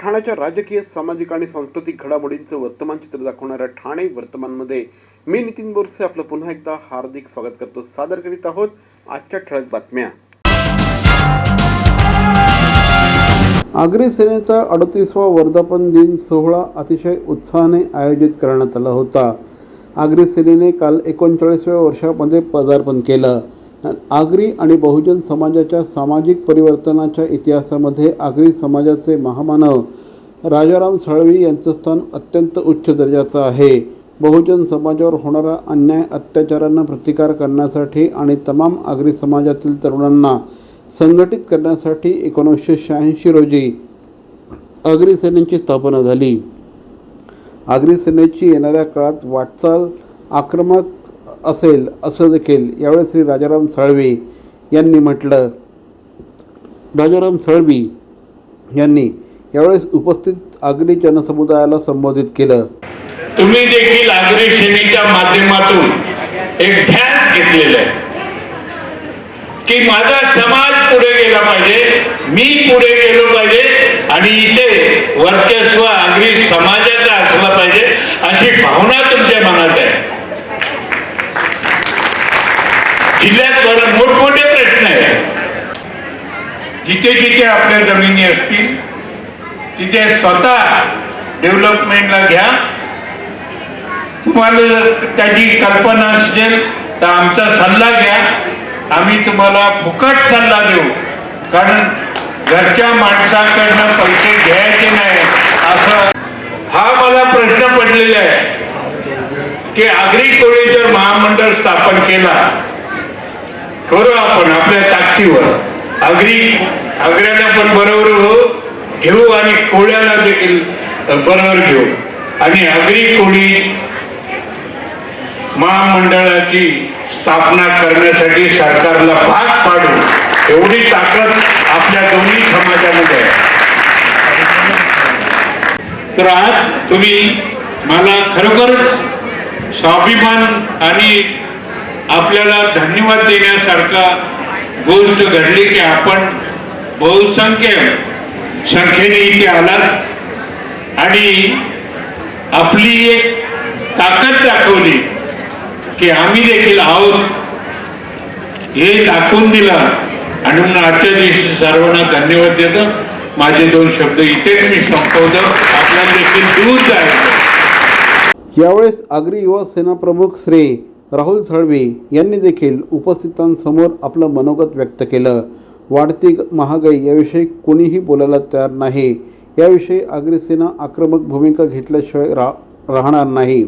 ठाण्याच्या राजकीय सामाजिक आणि सांस्कृतिक घडामोडींचं वर्तमान चित्र दाखवणाऱ्या ठाणे वर्तमानमध्ये मी नितीन बोरसे आपलं पुन्हा एकदा हार्दिक स्वागत करतो. सादर करीत आहोत आजच्या ठळक बातम्या. आग्री सेनेचा अडतीसवा वर्धापन दिन सोहळा अतिशय उत्साहाने आयोजित करण्यात आला होता. आग्री सेनेने काल एकोणचाळीसव्या वर्षामध्ये पदार्पण केलं. आगरी आणि बहुजन समाजाच्या सामाजिक परिवर्तनाच्या इतिहासामध्ये आगरी समाजाचे महामानव राजाराम साळवी यांचं स्थान अत्यंत उच्च दर्जाचं आहे. बहुजन समाजावर होणारा अन्याय अत्याचारांना प्रतिकार करण्यासाठी आणि तमाम आगरी समाजातील तरुणांना संघटित करण्यासाठी एकोणीसशे शहाऐंशी रोजी आगरी सेनेची स्थापना झाली. आगरी सेनेची येणाऱ्या काळात वाटचाल आक्रमक असेल असं देखील यावेळी श्री राजाराम साळवी यांनी म्हटलं. राजाराम साळवी यांनी यावेळेस उपस्थित आगरी जनसमुदायाला संबोधित केलं. तुम्ही देखील आगरी सेनेच्या माध्यमातून एक ध्यान घेतलेलं आहे. की माझा समाज पुढे गेला पाहिजे मी पुढे गेलो पाहिजे आणि इथे वर्चस्व आगरी समाजाचा असला पाहिजे अशी भावना तुमच्या मनात आहे. जिल्ह्यात बरं मोठमोठे प्रश्न आहेत. जिथे जिथे आपल्या जमिनी असतील तिथे स्वतः डेव्हलपमेंटला घ्या. तुम्हाला त्याची कल्पना असेल तर आमचा सल्ला घ्या. आम्ही तुम्हाला फुकट सल्ला देऊ. कारण घरच्या माणसाकडनं पैसे घ्यायचे नाही. असं हा मला प्रश्न पडलेला आहे. की आगरी महामंडळ स्थापन केला. करू आपण आपल्या ताकदीवर. अग्री आग्र्याला पण बरोबर हो. घेऊ आणि कोळ्याला देखील बरोबर घेऊ. आणि आगरी कोळी महामंडळाची स्थापना करण्यासाठी सरकारला भाग पाडू एवढी ताकद आपल्या दोन्ही समाजामध्ये आहे. तर आज तुम्ही मला खरोखरच स्वाभिमान आणि आपल्याला धन्यवाद देण्यासारखा गोष्ट घडली की आपण बहुसंख्य संख्येने इथे आलात. आणि आपली एक ताकद दाखवली की आम्ही देखील आहोत. हे दाखवून दिला. आणि म्हणून आजच्या दिवशी सर्वांना धन्यवाद देतो. माझे दोन शब्द इथेच मी संपवतो. आपला देखील दूर जायचं यावेळेस आगरी युवा सेना प्रमुख श्री राहुल साळवी यांनी देखील उपस्थितांसमोर आपलं मनोगत व्यक्त केलं. वाढती महागाई याविषयी कोणीही बोलायला तयार नाही. याविषयी आगरी आक्रमक भूमिका घेतल्याशिवाय रा राहणार नाही.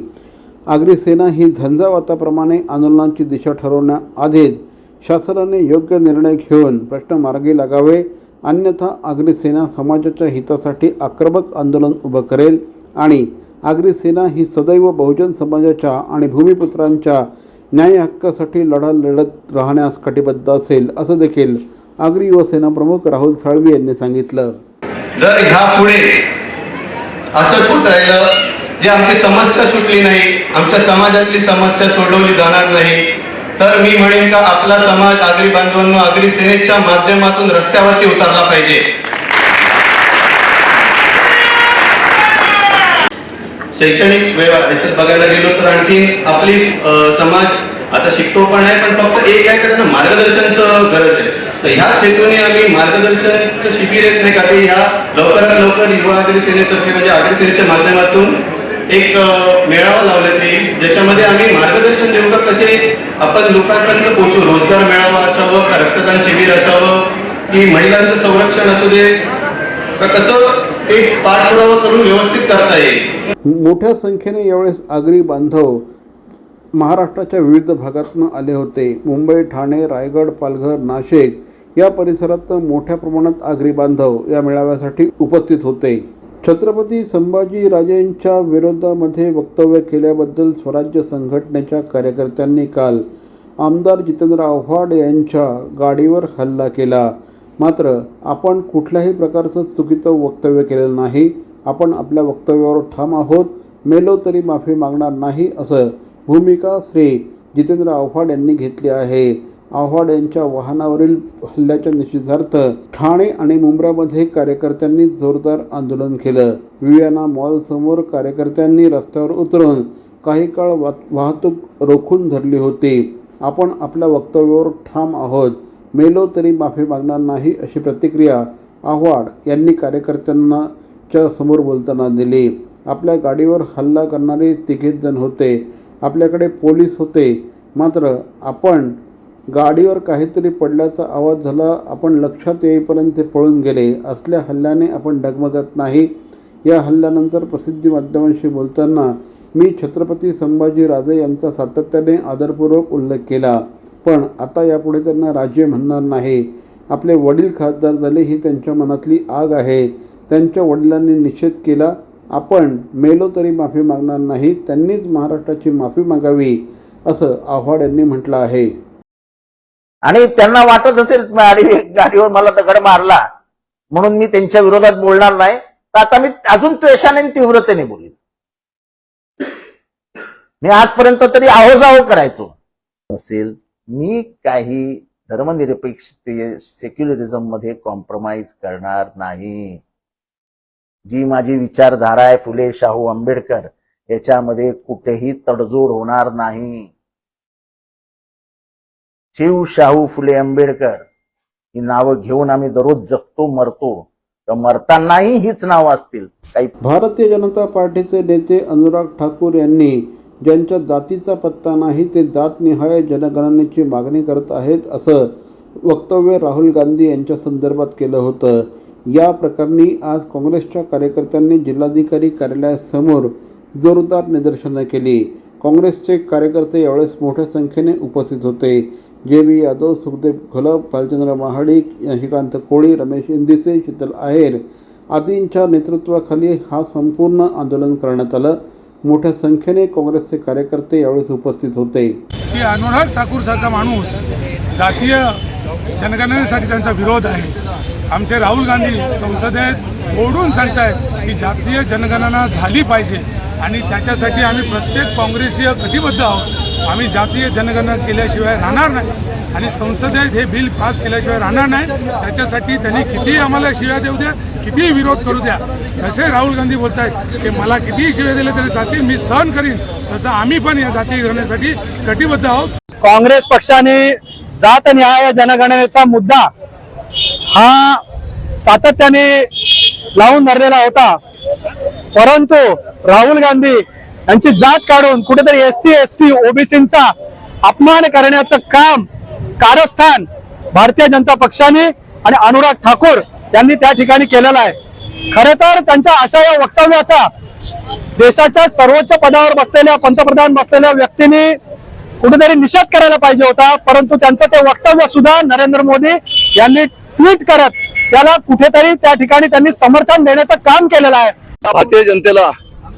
आगरी सेना ही झंझावाताप्रमाणे आंदोलनाची दिशा ठरवण्याआधीच शासनाने योग्य निर्णय घेऊन प्रश्न मार्गी लागावे अन्यथा आगरी समाजाच्या हितासाठी आक्रमक आंदोलन उभं करेल आणि आगरी सेना ही सदैव बहुजन समाजाच्या आणि भूमिपुत्रांच्या न्याय हक्कासाठी लढा लढत राहण्यास कटिबद्ध असेल असं देखील आगरी युवासेना प्रमुख राहुल साळवी यांनी सांगितलं. जर ह्या पुढे असंच होत राहिलं जे आमची समस्या सुटली नाही आमच्या समाजातली समस्या सोडवली जाणार नाही तर मी म्हणेन का आपला समाज आगरी बांधवांनो आगरी सेनेच्या माध्यमातून रस्त्यावरती उतरला पाहिजे. शैक्षणिक वेळ याच्यात बघायला गेलो तर आणखी आपली समाज आता शिकतो पण आहे पण फक्त एक काय करत मार्गदर्शनचं गरज आहे. तर ह्या हेतूने आम्ही मार्गदर्शनचं शिबिर येत नाही का ते ह्या लवकरात लवकर युवा आगरी म्हणजे आगरी माध्यमातून एक मेळावा लावला ते ज्याच्यामध्ये आम्ही मार्गदर्शन देऊ का कसे आपण लोकांपर्यंत पोहोचू. रोजगार मेळावा असावं का रक्तदान शिबिर असावं की महिलांचं संरक्षण असू दे का कसं एक पाठपुरावा करून व्यवस्थित करता येईल. मोठ्या संख्येने यावेळेस आगरी बांधव महाराष्ट्राच्या विविध भागातून आले होते. मुंबई ठाणे रायगड पालघर नाशिक या परिसरात मोठ्या प्रमाणात आगरी बांधव या मेळाव्यासाठी उपस्थित होते. छत्रपती संभाजीराजेंच्या विरोधामध्ये वक्तव्य केल्याबद्दल स्वराज्य संघटनेच्या कार्यकर्त्यांनी काल आमदार जितेंद्र आव्हाड यांच्या गाडीवर हल्ला केला. मात्र आपण कुठल्याही प्रकारचं चुकीचं वक्तव्य केलेलं नाही. आपण आपल्या वक्तव्यावर ठाम आहोत. मेलो तरी माफी मागणार नाही असं भूमिका श्री जितेंद्र आव्हाड यांनी घेतली आहे. आव्हाड यांच्या वाहनावरील हल्ल्याच्या निषेधार्थ ठाणे आणि मुंब्रामध्ये कार्यकर्त्यांनी जोरदार आंदोलन केलं. विवियाना मॉलसमोर कार्यकर्त्यांनी रस्त्यावर उतरून काही काळ वा वाहतूक रोखून धरली होती. आपण आपल्या वक्तव्यावर ठाम आहोत. मेलो तरी माफी मागणार नाही अशी प्रतिक्रिया आव्हाड यांनी कार्यकर्त्यांना च्या समोर बोलताना दिली. आपल्या गाडीवर हल्ला करणारे तिघेच जण होते. आपल्याकडे पोलीस होते. मात्र आपण गाडीवर काहीतरी पडल्याचा आवाज झाला आपण लक्षात येईपर्यंत ते पळून गेले. असल्या हल्ल्याने आपण डगमगत नाही. या हल्ल्यानंतर प्रसिद्धी माध्यमांशी बोलताना मी छत्रपती संभाजी राजे यांचा सातत्याने आदरपूर्वक उल्लेख केला. पण आता यापुढे त्यांना राज्य म्हणणार नाही. आपले वडील खासदार झाले ही त्यांच्या मनातली आग आहे. त्यांच्या वडिलांनी निषेध केला आपण मेलो तरी माफी मागणार नाही त्यांनीच महाराष्ट्राची माफी मागावी असं आव्हाड यांनी म्हटलं आहे. आणि त्यांना वाटत असेल गाडी गाडीवर मला दगड मारला. म्हणून मी त्यांच्या विरोधात बोलणार नाही. तर आता मी अजून त्वेषाने आणि तीव्रतेने बोलेन. मी आजपर्यंत तरी आहोजाहो करायचो. असेल मी काही धर्मनिरपेक्षते सेक्युलरिझममध्ये कॉम्प्रोमाइज करणार नाही. जी माझी विचारधारा आहे फुले शाहू आंबेडकर याच्यामध्ये कुठेही तडजोड होणार नाही. शिव शाहू फुले आंबेडकर ही नावं घेऊन आम्ही दररोज जगतो मरतो. तर मरतानाही हीच नावं असतील. काही भारतीय जनता पार्टीचे नेते अनुराग ठाकूर यांनी ज्यांच्या जातीचा पत्ता नाही ते जातनिहाय जनगणनेची मागणी करत आहेत असं वक्तव्य राहुल गांधी यांच्या संदर्भात केलं होतं. या प्रकरणी आज काँग्रेसच्या कार्यकर्त्यांनी जिल्हाधिकारी कार्यालयासमोर जोरदार निदर्शनं केली. काँग्रेसचे कार्यकर्ते यावेळेस मोठ्या संख्येने उपस्थित होते. जे बी यादव सुखदेव खलप भालचंद्र महाडिक यशिकांत कोळी रमेश इंदिसे शीतल आहेर आदींच्या नेतृत्वाखाली हा संपूर्ण आंदोलन करण्यात आलं. मोठ्या संख्येने काँग्रेसचे कार्यकर्ते यावेळेस उपस्थित होते. की अनुराग ठाकूर सारखा माणूस जातीय जनगणनेसाठी त्यांचा विरोध आहे. आमचे राहुल गांधी संसदेत ओढून सांगतायत की जातीय जनगणना झाली पाहिजे आणि त्याच्यासाठी आम्ही प्रत्येक काँग्रेसीय कटिबद्ध आहोत. आम्ही जातीय जनगणना केल्याशिवाय राहणार नाही आणि संसदेत हे बिल पास केल्याशिवाय राहणार नाही त्याच्यासाठी त्यांनी कितीही आम्हाला शिव्या देऊ द्या कितीही विरोध करू द्या. तसे राहुल गांधी बोलत आहेत की मला कितीही शिव्या दिल्या तरी जातील मी सहन करीन. तसं आम्ही पण या जातीय गणनेसाठी कटिबद्ध आहोत. काँग्रेस पक्षाने जात न्याय जनगणनेचा मुद्दा हा सातत्याने लावून धरलेला होता. परंतु राहुल गांधी त्यांची जात काढून कुठेतरी एस सी एस टी ओबीसीचा अपमान करण्याचं काम कारस्थान भारतीय जनता पक्षाने आणि अनुराग ठाकूर यांनी त्या ठिकाणी केलेलं आहे. खरं तर त्यांच्या अशा या वक्तव्याचा देशाच्या सर्वोच्च पदावर बसलेल्या पंतप्रधान बसलेल्या व्यक्तीने कुठेतरी निषेध करायला पाहिजे होता परंतु त्यांचं ते वक्तव्य सुद्धा नरेंद्र मोदी यांनी ट्विट करत त्याला कुठेतरी त्या ठिकाणी त्यांनी समर्थन देण्याचं काम केलेलं आहे. भारतीय जनतेला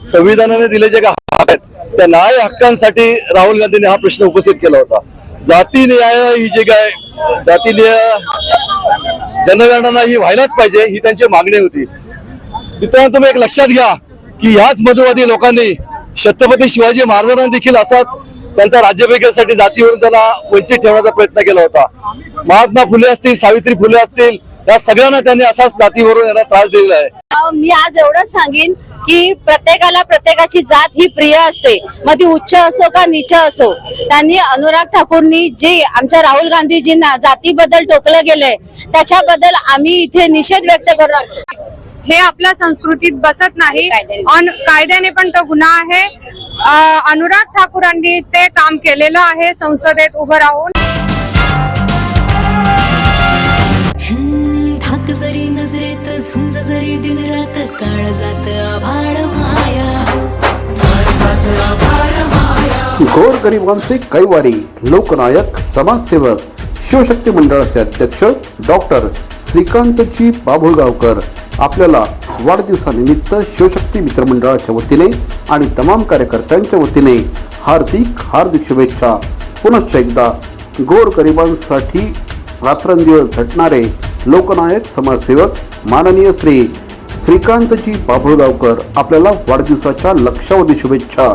संविधानाने दिले जे काही हक्क आहेत त्या न्याय हक्कांसाठी राहुल गांधींनी हा प्रश्न उपस्थित केला होता. जाती न्याय ही जे काय जाती न्याय जनगणना ही व्हायलाच पाहिजे ही त्यांची मागणी होती. मित्रांनो तुम्ही एक लक्षात घ्या की ह्याच मधुवादी लोकांनी छत्रपती शिवाजी महाराजांना देखील असाच त्यांचा राज्याभिषेकासाठी जातीवरून त्यांना वंचित ठेवण्याचा प्रयत्न केला होता. महात्मा फुले असतील सावित्री फुले असतील या सगळ्यांना त्यांनी असाच जातीवरून यांना त्रास दिलेला आहे. मी आज एवढंच सांगेन की प्रत्येकाला प्रत्येकाची जात ही प्रिय असते. मग ती उच्च असो का नीच असो त्यांनी अनुराग ठाकूरनी जे आमच्या राहुल गांधीजींना जातीबद्दल टोकलं गेलंय त्याच्याबद्दल आम्ही इथे निषेध व्यक्त करणार. हे आपल्या संस्कृतीत बसत नाही. अन कायद्याने पण तो गुन्हा आहे. अनुराग ठाकूरांनी ते काम केलेलं आहे. संसदेत उभं राहून. धाक जरी नजरेत झुंज जरी दिन रात काळ जात गोर गोरगरिबांचे कैवारी लोकनायक समाजसेवक शिवशक्ती मंडळाचे अध्यक्ष डॉक्टर श्रीकांतजी बाभुळगावकर. आपल्याला वाढदिवसानिमित्त शिवशक्ती मित्रमंडळाच्या वतीने आणि तमाम कार्यकर्त्यांच्या वतीने हार्दिक हार्दिक शुभेच्छा. पुनश्च एकदा गोरगरिबांसाठी रात्रंदिवस झटणारे लोकनायक समाजसेवक माननीय श्री श्रीकांतजी बाभुळगावकर आपल्याला वाढदिवसाच्या लक्षावधी शुभेच्छा.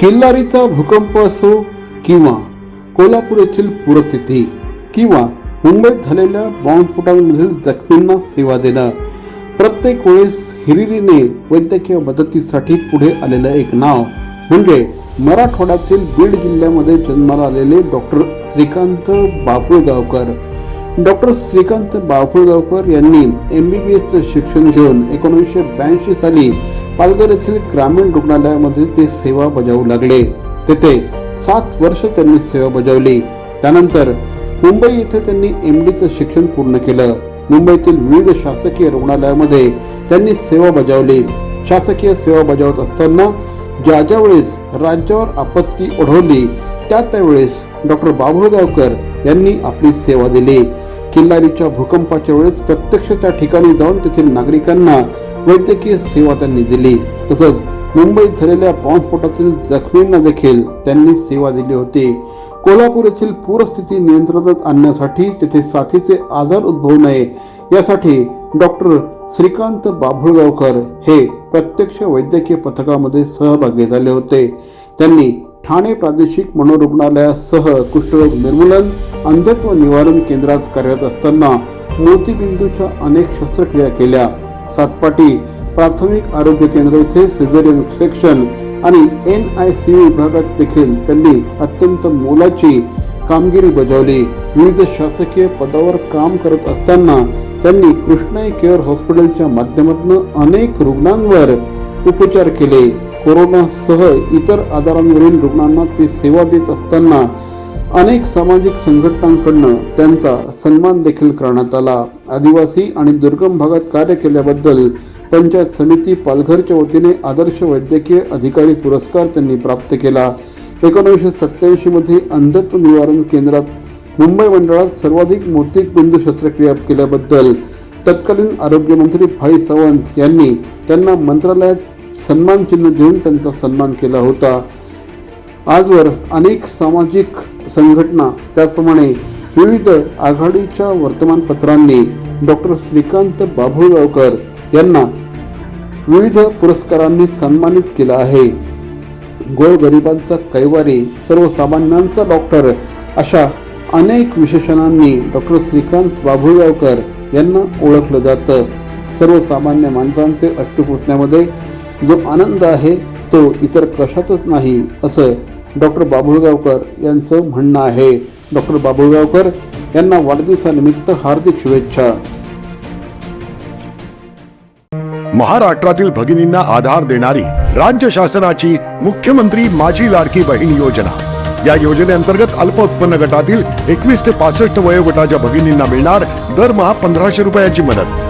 किल्लारीचा भूकंप असो किंवा कोल्हापूर येथील पूरस्थिती किंवा मुंबईत झालेल्या बॉम्बस्फोटांमधील जखमींना सेवा देणं. प्रत्येक वेळेस हिरिरीने वैद्यकीय मदतीसाठी पुढे आलेलं एक नाव म्हणजे मराठवाड्यातील बीड जिल्ह्यामध्ये जन्माला आलेले डॉक्टर श्रीकांत बाभुळगावकर डॉक्टर श्रीकांत बाभुळगावकर यांनी एम बी बी एसचं शिक्षण घेऊन एकोणीसशे ब्याऐंशी साली पालघर येथील ग्रामीण रुग्णालयामध्ये ते सेवा बजावू लागले. तेथे सात वर्ष त्यांनी सेवा बजावली. त्यानंतर मुंबई येथे त्यांनी एम डीचं शिक्षण पूर्ण केलं. मुंबईतील विविध शासकीय रुग्णालयामध्ये त्यांनी सेवा बजावली. शासकीय सेवा बजावत असताना ज्या ज्या वेळेस राज्यावर आपत्ती ओढवली त्या त्यावेळेस डॉक्टर बाभुळगावकर यांनी आपली सेवा दिली. किल्लारीच्या भूकंपाच्या वेळेस प्रत्यक्ष त्या ठिकाणी जाऊन तेथील नागरिकांना वैद्यकीय सेवा त्यांनी दिली. तसंच मुंबईत झालेल्या बॉम्बस्फोटातील जखमींना देखील त्यांनी सेवा दिली होती. कोल्हापूर येथील पूरस्थिती नियंत्रणात आणण्यासाठी तेथे साथीचे आजार उद्भवू नये यासाठी डॉक्टर श्रीकांत बाभुळगावकर हे प्रत्यक्ष वैद्यकीय पथकामध्ये सहभागी झाले होते. त्यांनी ठाणे प्रादेशिक मनोरुग्णालयासह कुष्ठरोग निर्मूलन अंधत्व निवारण केंद्रात कार्यरत असताना मोतीबिंदूच्या अनेक शस्त्रक्रिया केल्या. सातपाटी प्राथमिक आरोग्य केंद्र येथे सिझेरियन सेक्शन आणि एन आय सी विभागात देखील त्यांनी अत्यंत मोलाची कामगिरी बजावली. विविध शासकीय पदावर काम करत असताना त्यांनी कृष्णाई केअर हॉस्पिटलच्या माध्यमातून अनेक रुग्णांवर उपचार केले. कोरोनासह इतर आजारांवरील रुग्णांना ते सेवा देत असताना अनेक सामाजिक संघटनांकडनं त्यांचा सन्मान देखील करण्यात आला. आदिवासी आणि दुर्गम भागात कार्य केल्याबद्दल पंचायत समिती पालघरच्या वतीने आदर्श वैद्यकीय अधिकारी पुरस्कार त्यांनी प्राप्त केला. एकोणीसशे सत्त्याऐंशीमध्ये अंधत्व निवारण केंद्रात मुंबई मंडळात सर्वाधिक मोतिक बिंदू शस्त्रक्रिया केल्याबद्दल तत्कालीन आरोग्यमंत्री भाई सावंत यांनी त्यांना मंत्रालयात सन्मान चिन्ह देऊन त्यांचा सन्मान केला होता. आजवर अनेक सामाजिक संघटना त्याचप्रमाणे विविध आघाडीच्या वर्तमानपत्रांनी डॉक्टर श्रीकांत बाभुळगावकर यांना विविध पुरस्कारांनी सन्मानित केलं आहे. गोरगरिबांचा कैवारी सर्वसामान्यांचा डॉक्टर अशा अनेक विशेषणांनी डॉक्टर श्रीकांत बाभुळगावकर यांना ओळखलं जातं. सर्वसामान्य माणसांचे अट्टपुतण्यामध्ये जो आनंद आहे तो इतर कशातच नाही असं डॉक्टर बाभुळगावकर यांचं म्हणणं आहे. डॉक्टर बाभुळगावकर यांना वाढदिवसानिमित्त हार्दिक शुभेच्छा. महाराष्ट्रातील भगिनींना आधार देणारी राज्य शासनाची मुख्यमंत्री माझी लाडकी बहीण योजना. या योजनेअंतर्गत अल्प उत्पन्न गटातील एकवीस ते पासष्ट वयोगटाच्या भगिनींना मिळणार दरमहा पंधराशे रुपयाची मदत.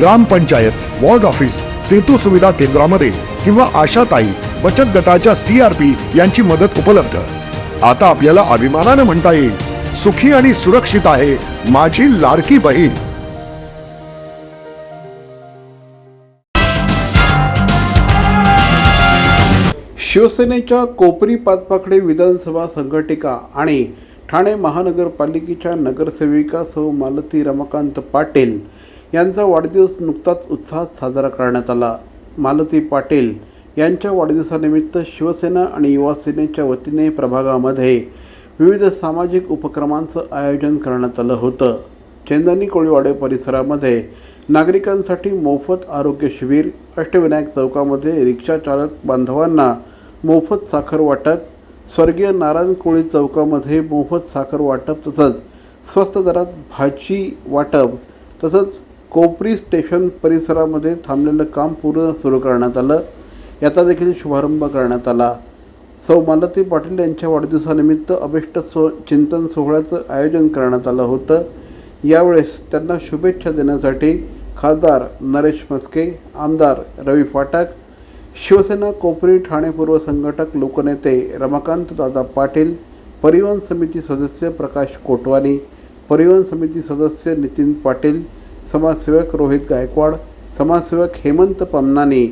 ग्रामपंचायत वॉर्ड ऑफिस सेतू सुविधा केंद्रामध्ये किंवा आशाताई बचत गटाच्या सीआरपी यांची मदत उपलब्ध. आता आपल्याला अभिमानानं म्हणता येईल सुखी आणि सुरक्षित आहे माझी लाडकी बहीण. शिवसेनेच्या कोपरी पाचपाकडे विधानसभा संघटिका आणि ठाणे महानगरपालिकेच्या नगरसेविका सौ मालती रमाकांत पाटील यांचा वाढदिवस नुकताच उत्साहात साजरा करण्यात आला. मालती पाटील यांच्या वाढदिवसानिमित्त शिवसेना आणि युवासेनेच्या वतीने प्रभागामध्ये विविध सामाजिक उपक्रमांचं आयोजन करण्यात आलं होतं. चेंदनी कोळीवाडे परिसरामध्ये नागरिकांसाठी मोफत आरोग्य शिबिर अष्टविनायक चौकामध्ये रिक्षा चालक बांधवांना मोफत साखर वाटप स्वर्गीय नारायण कोळी चौकामध्ये मोफत साखर वाटप तसंच स्वस्त दरात भाजी वाटप तसंच कोपरी स्टेशन परिसरामध्ये थांबलेलं काम पूर्ण सुरू करण्यात आलं. याचा देखील शुभारंभ करण्यात आला. सौ मालती पाटील यांच्या वाढदिवसानिमित्त अभिष्ट सो चिंतन सोहळ्याचं आयोजन करण्यात आलं होतं. यावेळेस त्यांना शुभेच्छा देण्यासाठी खासदार नरेश मस्के आमदार रवी फाटक शिवसेना कोपरी ठाणे पूर्व संघटक लोकनेते रमाकांत दादा पाटील परिवहन समिती सदस्य प्रकाश कोटवानी परिवहन समिती सदस्य नितीन पाटील समाजसेवक रोहित गायकवाड समाजसेवक हेमंत पमनानी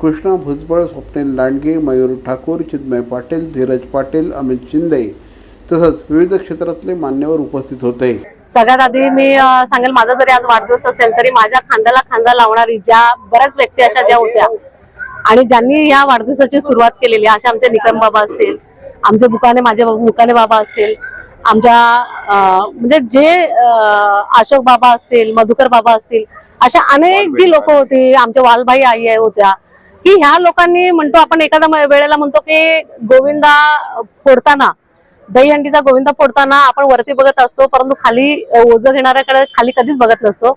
कृष्णा भुजबळ स्वप्नील लांडगे मयूर ठाकूर चिन्मय पाटील धीरज पाटील अमित शिंदे तसंच विविध क्षेत्रातले मान्यवर उपस्थित होते. सगळ्यात आधी मी सांगेल माझा जरी आज वाढदिवस असेल तरी माझ्या खांद्याला खांदा लावणारी ज्या बऱ्याच व्यक्ती अशा ज्या होत्या आणि ज्यांनी या वाढदिवसाची सुरुवात केलेली अशा आमचे निकम बाबा असतील आमचे बुकाने माझे बुकाने बाबा असतील आमच्या म्हणजे जे अशोक बाबा असतील मधुकर बाबा असतील अशा अनेक जी लोक होती आमच्या वालबाई आई आहे होत्या की ह्या लोकांनी म्हणतो आपण एखाद्या वेळेला म्हणतो की गोविंदा फोडताना दहीहंडीचा गोविंदा फोडताना आपण वरती बघत असतो परंतु खाली ओझं घेणाऱ्याकडे खाली कधीच बघत नसतो.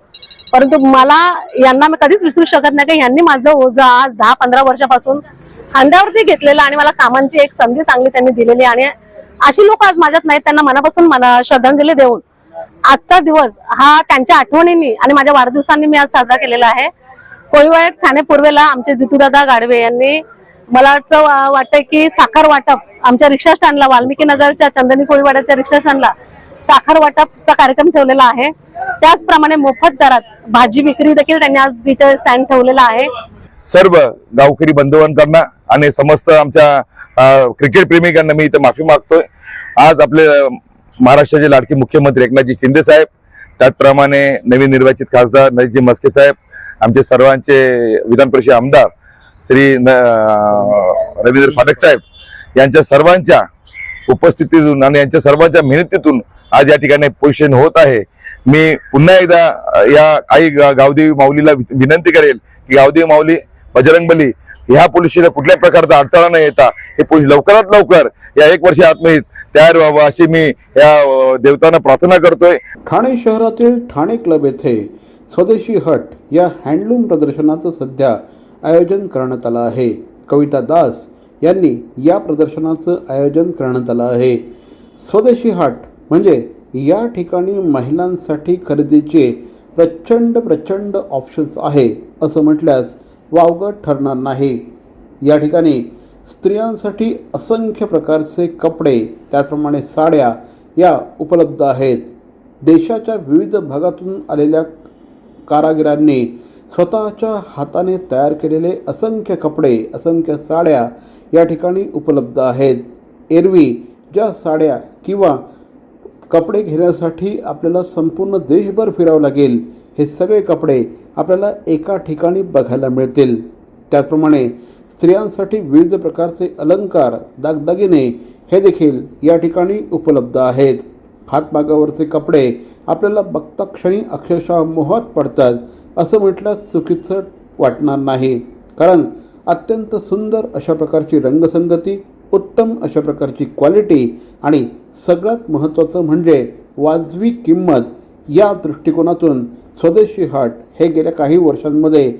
परंतु मला यांना मी कधीच विसरू शकत नाही की यांनी माझं ओझं आज दहा पंधरा वर्षापासून खांद्यावरती घेतलेलं आणि मला कामांची एक संधी चांगली त्यांनी दिलेली आणि अशी लोक आज माझ्यात नाहीत त्यांना मनापासून मला श्रद्धांजली देऊन आजचा दिवस हा त्यांच्या आठवणींनी आणि माझ्या वाढदिवसांनी मी आज साजरा केलेला आहे. कोळीवाड्यात ठाणे पूर्वेला आमचे जितूदादा गाडवे यांनी मला वाटतं वाटतंय की साखर वाटप आमच्या रिक्षा स्टँडला वाल्मिकी नगरच्या चंदनी कोळीवाड्याच्या रिक्षा स्टँडला साखर वाटपचा कार्यक्रम ठेवलेला आहे. त्याचप्रमाणे मोफत दरात भाजी विक्री देखील त्यांनी आज तिथे स्टँड ठेवलेला आहे. सर्व गावकरी बंधुवांकडनं आणि समस्त आमच्या क्रिकेट प्रेमिकांना मी इथं माफी मागतोय. आज आपले महाराष्ट्राचे लाडके मुख्यमंत्री एकनाथजी शिंदे साहेब त्याचप्रमाणे नवीन निर्वाचित खासदार नजीजी मस्के साहेब आमचे सर्वांचे विधान परिषद आमदार श्री न- रवींद्र फाटक साहेब यांच्या सर्वांच्या उपस्थितीतून आणि यांच्या सर्वांच्या मेहनतीतून आज या ठिकाणी पोषण होत आहे. मी पुन्हा एकदा या आई गा- गावदेवी माऊलीला वि- विनंती करेल की गावदेवी माऊली बजरंगबली ह्या पोलिसीला कुठल्या प्रकारचा अडथळा न येता. हे पोलीस लवकरात लवकर या एक वर्षी आत्महित तयार व्हावं अशी मी या देवतांना प्रार्थना करतोय. ठाणे शहरातील ठाणे क्लब येथे स्वदेशी हट या हँडलूम प्रदर्शनाचं सध्या आयोजन करण्यात आलं आहे. कविता दास यांनी या प्रदर्शनाचं आयोजन करण्यात आलं आहे. स्वदेशी हट म्हणजे या ठिकाणी महिलांसाठी खरेदीचे प्रचंड प्रचंड ऑप्शन्स आहे असं म्हटल्यास वावगं ठरणार नाही. या ठिकाणी स्त्रियांसाठी असंख्य प्रकारचे कपडे त्याचप्रमाणे साड्या या उपलब्ध आहेत. देशाच्या विविध भागातून आलेल्या कारागिरांनी स्वतःच्या हाताने तयार केलेले असंख्य कपडे असंख्य साड्या या ठिकाणी उपलब्ध आहेत. एरवी ज्या साड्या किंवा कपडे घेण्यासाठी आपल्याला संपूर्ण देशभर फिरावं लागेल हे सगळे कपडे आपल्याला एका ठिकाणी बघायला मिळतील. त्याचप्रमाणे स्त्रियांसाठी विविध प्रकारचे अलंकार दागदागिने हे देखील या ठिकाणी उपलब्ध आहेत. हातमागावरचे कपडे आपल्याला बघता क्षणी अक्षरशः मोहात पडतात असं म्हटलं चुकीचं वाटणार नाही. कारण अत्यंत सुंदर अशा प्रकारची रंगसंगती उत्तम अशा प्रकारची क्वालिटी आणि सगळ्यात महत्त्वाचं म्हणजे वाजवी किंमत या दृष्टिकोनातून स्वदेशी हाट हे गेल्या काही वर्षांमध्ये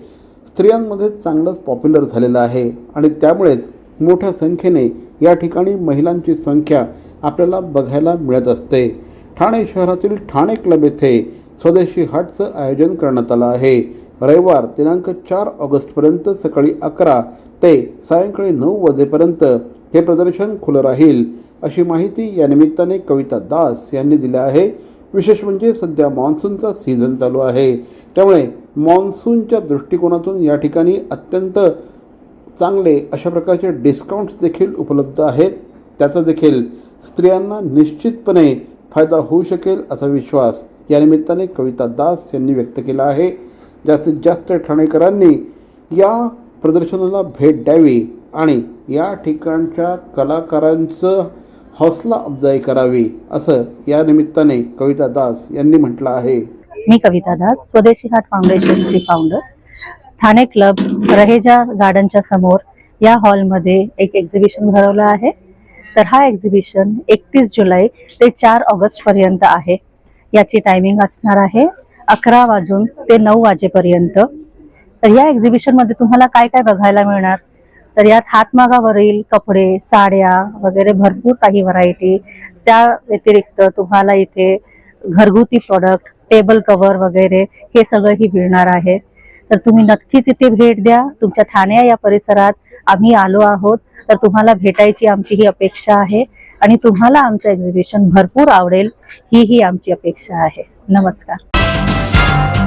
स्त्रियांमध्ये चांगलंच पॉप्युलर झालेलं आहे आणि त्यामुळेच मोठ्या संख्येने या ठिकाणी महिलांची संख्या आपल्याला बघायला मिळत असते. ठाणे शहरातील ठाणे क्लब येथे स्वदेशी हाटचं आयोजन करण्यात आलं आहे. रविवार दिनांक चार ऑगस्टपर्यंत सकाळी अकरा ते सायंकाळी नऊ वाजेपर्यंत हे प्रदर्शन खुलं राहील अशी माहिती या निमित्ताने कविता दास यांनी दिली आहे. विशेष म्हणजे सध्या मान्सूनचा सीझन चालू आहे. त्यामुळे मान्सूनच्या दृष्टिकोनातून या ठिकाणी अत्यंत चांगले अशा प्रकारचे डिस्काउंट्स देखील उपलब्ध आहेत. त्याचा देखील स्त्रियांना निश्चितपणे फायदा होऊ शकेल असा विश्वास या निमित्ताने कविता दास यांनी व्यक्त केला आहे. जास्तीत जास्त ठाणेकरांनी या प्रदर्शनाला भेट द्यावी आणि या ठिकाणच्या कलाकारांचं हौसला अफजाई करावी असं या निमित्ताने कविता दास यांनी म्हटलं आहे. मी कविता दास स्वदेशी हाट फाउंडेशनची फाउंडर ठाणे क्लब रहेजा गार्डनच्या समोर या हॉलमध्ये एक एक्झिबिशन भरवलं आहे. तर हा एक्झिबिशन एकतीस जुलै ते चार ऑगस्ट पर्यंत आहे. याची टायमिंग असणार आहे अकरा वाजून ते नऊ वाजेपर्यंत. तर या एक्झिबिशनमध्ये तुम्हाला काय काय बघायला मिळणार? तर यात हातमागावरील कपडे साड्या वगैरे भरपूर काही व्हरायटी त्या व्यतिरिक्त तुम्हाला इथे घरगुती प्रॉडक्ट टेबल कवर वगैरे हे सगळंही मिळणार आहे. तर तुम्ही नक्कीच इथे भेट द्या. तुमच्या ठाणे या परिसरात आम्ही आलो आहोत. तर तुम्हाला भेटायची आमची ही अपेक्षा आहे आणि तुम्हाला आमचं एक्झिबिशन भरपूर आवडेल. ही ही आमची अपेक्षा आहे. नमस्कार.